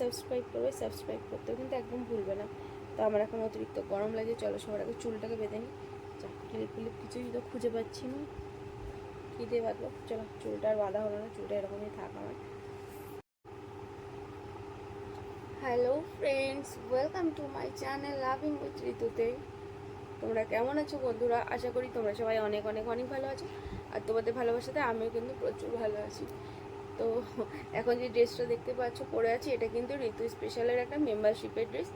Subscribe করবে subscribe করতেও কিন্তু একদম ভুলবে না। তো আমার এখন অতিরিক্ত গরম লাগে চলো সবার আগে চুলটাকে বেঁধে নিই। ক্লিপ ক্লিপ কিছুই তো খুঁজে পাচ্ছি না। কী দিয়ে বাঁধবো? চলো, চুলটা আর বাঁধা হলো না, চুলটা এরকমই থাক আমার। Hello friends welcome to my channel loving with ঋতুতে তোমরা কেমন আছো বন্ধুরা? আশা করি তোমরা সবাই অনেক অনেক অনেক ভালো আছো। আর তোমাদের ভালোবাসাতে আমিও কিন্তু প্রচুর ভালো আছি। তো এখন যে ড্রেসটা দেখতে পাচ্ছ, পরে আছি, এটা কিন্তু ঋতু স্পেশালের একটা মেম্বারশিপের ড্রেস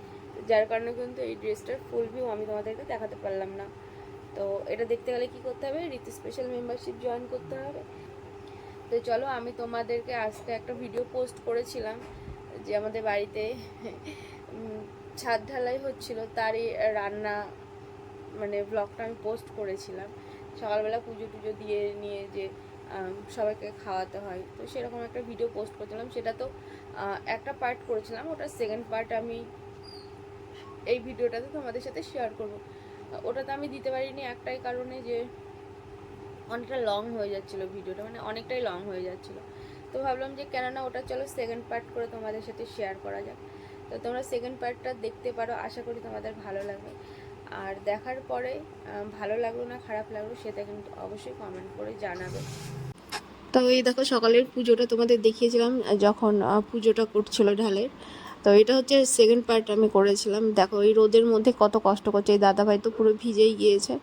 যার কারণে কিন্তু এই ড্রেসটার ফুল ভিউ আমি তোমাদেরকে দেখাতে পারলাম না। তো এটা দেখতে গেলে কি করতে হবে? ঋতু স্পেশাল মেম্বারশিপ জয়েন করতে হবে। তো চলো, আমি তোমাদেরকে আজকে একটা ভিডিও পোস্ট করেছিলাম, যে আমাদের বাড়িতে ছাদ ঢালাই হচ্ছিল, তারই রান্না মানে ব্লগটা আমি পোস্ট করেছিলাম। সকালবেলা পুজো টুজো দিয়ে নিয়ে যে সবাইকে খাওয়াতে হয়। তো সেরকম একটা ভিডিও পোস্ট করেছিলাম, সেটা তো একটা পার্ট করেছিলাম ওটা সেকেন্ড পার্ট আমি এই ভিডিওটাতে তোমাদের সাথে শেয়ার করব। ওটাতে আমি দিতে পারিনি একটাই কারণে যে, অনেকটা লং হয়ে যাচ্ছিল ভিডিওটা মানে অনেকটাই লং হয়ে যাচ্ছিল। তো ভাবলাম যে কেননা ওটা চলো সেকেন্ড পার্ট করে তোমাদের সাথে শেয়ার করা যাক। তো তোমরা সেকেন্ড পার্টটা দেখতে পারো, আশা করি তোমাদের ভালো লাগবে। আর দেখার পরে ভালো লাগল না, খারাপ লাগল, সেটা কিন্তু অবশ্যই কমেন্ট করে জানাবে। তো এই দেখো, সকালের পুজোটা তোমাদের দেখিয়েছিলাম, যখন পুজোটা করছিল ঢালের তো এটা হচ্ছে সেকেন্ড পার্ট আমি করেছিলাম। দেখো, এই রোদের মধ্যে কত কষ্ট করছে, এই দাদাভাই তো পুরো ভিজেই গিয়েছে।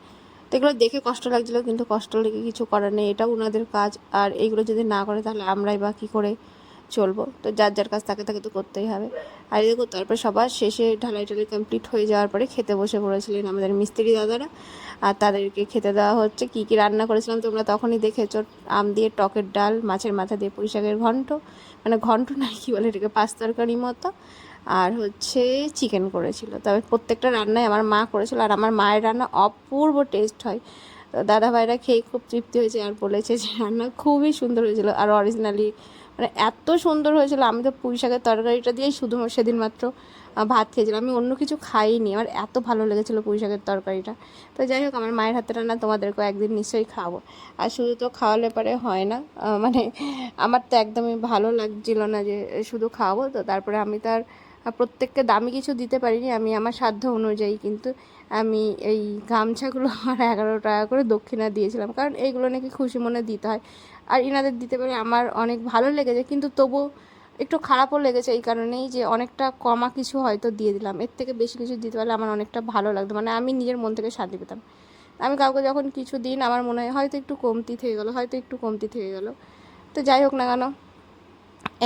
তো এগুলো দেখে কষ্ট লাগছিল, কিন্তু কষ্ট লেগে কিছু করার নেই, এটা ওনাদের কাজ। আর এইগুলো যদি না করে, তাহলে আমরাই বা কী করে চলবো। তো যার যার কাজ তাকে তাকে তো করতেই হবে। আর দেখো, তারপরে সবার শেষে ঢালাই টালাই কমপ্লিট হয়ে যাওয়ার পরে খেতে বসে পড়েছিলেন আমাদের মিস্ত্রি দাদারা। আর তাদেরকে খেতে দেওয়া হচ্ছে। কী কী রান্না করেছিলাম তোমরা তখনই দেখেছ। আম দিয়ে টকের ডাল, মাছের মাথা দিয়ে পুঁই শাকের ঘন্ট মানে ঘন্ট না, কি বলে এটাকে, পাঁচ তরকারি মতো। আর হচ্ছে চিকেন করেছিল। তবে প্রত্যেকটা রান্নাই আমার মা করেছিল। আর আমার মায়ের রান্না অপূর্ব টেস্ট হয়। তো দাদা ভাইরা খেয়ে খুব তৃপ্তি হয়েছে। আর বলেছে যে রান্না খুবই সুন্দর হয়েছিল। আর অরিজিনালি মানে এত সুন্দর হয়েছিল। আমি তো পুঁই শাকের তরকারিটা দিয়েই শুধু সেদিন মাত্র ভাত খেয়েছিলাম। আমি অন্য কিছু খাইনি। আমার এত ভালো লেগেছিলো পুঁই শাকের তরকারিটা। তো যাই হোক, আমার মায়ের হাতে রান্না তোমাদেরকেও একদিন নিশ্চয়ই খাওয়াবো। আর শুধু তো খাওয়ালে পরে হয় না। মানে আমার তো একদমই ভালো লাগছিল না যে শুধু খাওয়াবো। তো তারপরে আমি তার প্রত্যেককে দামি কিছু দিতে পারিনি, আমি আমার সাধ্য অনুযায়ী কিন্তু আমি এই গামছাগুলো আমার এগারো টাকা করে দক্ষিণা দিয়েছিলাম, কারণ এইগুলো নাকি খুশি মনে দিতে হয়। আর ইনাদের দিতে পারে আমার অনেক ভালো লেগেছে, কিন্তু তবু একটু খারাপও লেগেছে এই কারণেই যে অনেকটা কমা কিছু হয়তো দিয়ে দিলাম। এর থেকে বেশি কিছু দিতে পারলে আমার অনেকটা ভালো লাগতো মানে আমি নিজের মন থেকে শান্তি পেতাম। আমি কাউকে যখন কিছু দিন আমার মনে হয় হয়তো একটু কমতি থেকে গেলো, হয়তো একটু কমতি থেকে গেলো। তো যাই হোক না কেন,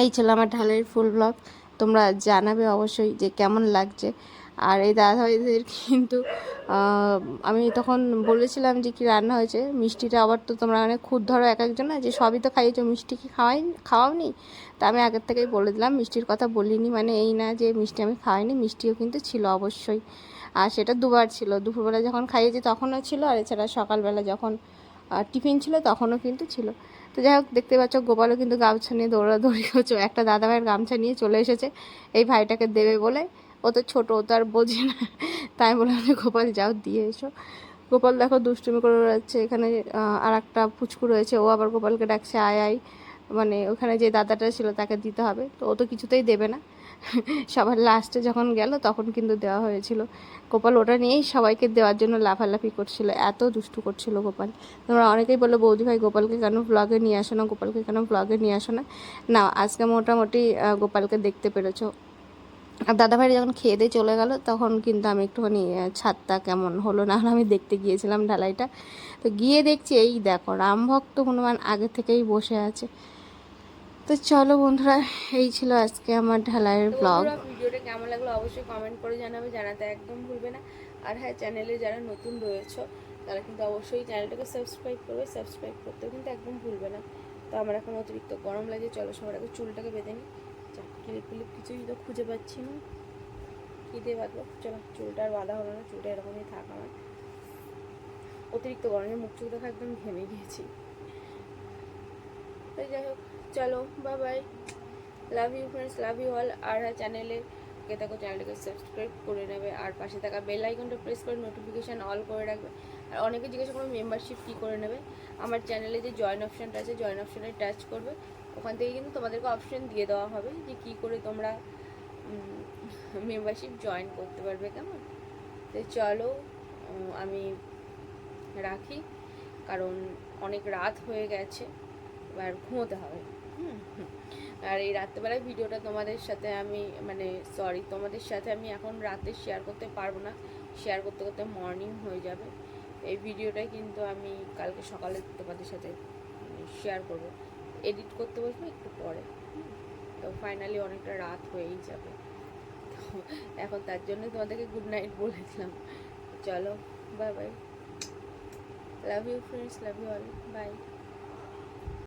এই ছিল আমার ঢালের ফুল ব্লগ তোমরা জানাবে অবশ্যই যে কেমন লাগছে। আর এই দাদাভাইদের কিন্তু আমি তখন বলেছিলাম যে কি রান্না হয়েছে, মিষ্টিটা আবার তো তোমরা মানে খুদ ধরো এক একজন না, যে সবই তো খাইয়েছো, মিষ্টি কি খাওয়াই, খাওয়াওনি? তা আমি আগের থেকেই বলে দিলাম, মিষ্টির কথা বলিনি মানে এই না যে মিষ্টি আমি খাওয়াইনি, মিষ্টিও কিন্তু ছিল অবশ্যই। আর সেটা দুবার ছিল, দুপুরবেলা যখন খাইয়েছি তখনও ছিল, আর এছাড়া সকালবেলা যখন আহ, টিফিন ছিল তখনও কিন্তু ছিল। তো যাই হোক দেখতে পাচ্ছ গোপালও কিন্তু গামছা নিয়ে দৌড়াদৌড়ি হচ্ছে একটা দাদা ভাইয়ের গামছা নিয়ে চলে এসেছে। এই ভাইটাকে দেবে বলে ও তো ছোটো ও তো আর বোঝে না। তাই বললাম যে গোপাল যাও দিয়ে এসো। গোপাল দেখো দুষ্টুমি করে রয়েছে এখানে আর একটা পুচকু রয়েছে। ও আবার গোপালকে ডাকছে আয় আয়। মানে ওখানে যে দাদাটা ছিল তাকে দিতে হবে। তো ও তো কিছুতেই দেবে না। সবার লাস্টে যখন গেল তখন কিন্তু দেওয়া হয়েছিল। গোপাল ওটা নিয়েই সবাইকে দেওয়ার জন্য লাফালাফি করছিল, এত দুষ্টু করছিল গোপাল। তোমরা অনেকেই বলো বৌদি ভাই, গোপালকে কেন ব্লগে নিয়ে আসো না? গোপালকে কেন ব্লগে নিয়ে আসো না? না, আজকে মোটামুটি গোপালকে দেখতে পেরেছ। আর দাদাভাই যখন খেয়ে দিয়ে চলে গেল, তখন কিন্তু আমি একটুখানি ছাদটা কেমন হলো না হলো আমি দেখতে গিয়েছিলাম ঢালাইটা। তো গিয়ে দেখছি, এই দেখো, রামভক্ত হনুমান আগে থেকেই বসে আছে। তো চলো বন্ধুরা এই ছিল আজকে আমার ঢালাইয়ের ব্লগ ভিডিওটা কেমন লাগল অবশ্যই কমেন্ট করে জানাবে জানাতে একদম ভুলবে না। আর হ্যাঁ চ্যানেলে যারা নতুন রয়েছে তারা কিন্তু অবশ্যই চ্যানেলটাকে সাবস্ক্রাইব করবে সাবস্ক্রাইব করতেও কিন্তু একদম ভুলবে না। তো আমার এখন অতিরিক্ত গরম লাগে চলো সবার আগে চুলটাকে বেঁধে নিই। যা ক্লিপ ক্লিপ কিছুই তো খুঁজে পাচ্ছি না। কী দিয়ে বাঁধবো? চলো চুলটা আর বাঁধা হলো না চুলটা এরকমই থাক আমার। অতিরিক্ত গরমে মুখ চোখ দেখা একদম ঘেমে গিয়েছি। তো যাই হোক, চলো bye bye love you friends love you all আর চ্যানেলে কে থাকো চ্যানেলটাকে সাবস্ক্রাইব করে নেবে। আর পাশে থাকা বেল আইকনটা প্রেস করে নোটিফিকেশান অল করে রাখবে। আর অনেকে জিজ্ঞাসা করবে মেম্বারশিপ কী করে নেবে? আমার চ্যানেলে যে জয়েন অপশানটা আছে জয়েন অপশানে টাচ করবে। ওখান থেকে কিন্তু তোমাদেরকে অপশান দিয়ে দেওয়া হবে যে কী করে তোমরা মেম্বারশিপ জয়েন করতে পারবে, কেমন? তো চলো আমি রাখি। কারণ অনেক রাত হয়ে গেছে। এবার ঘুমোতে হবে। আর এই রাত্রেবেলায় ভিডিওটা তোমাদের সাথে আমি মানে সরি তোমাদের সাথে আমি এখন রাতে শেয়ার করতে পারব না। শেয়ার করতে করতে মর্নিং হয়ে যাবে। এই ভিডিওটাই কিন্তু আমি কালকে সকালে তোমাদের সাথে শেয়ার করব। এডিট করতে বসবো একটু পরে। তো ফাইনালি অনেকটা রাত হয়েই যাবে। তো এখন তার জন্য তোমাদেরকে গুড নাইট বলেছিলাম। চলো bye bye love you friends love you all bye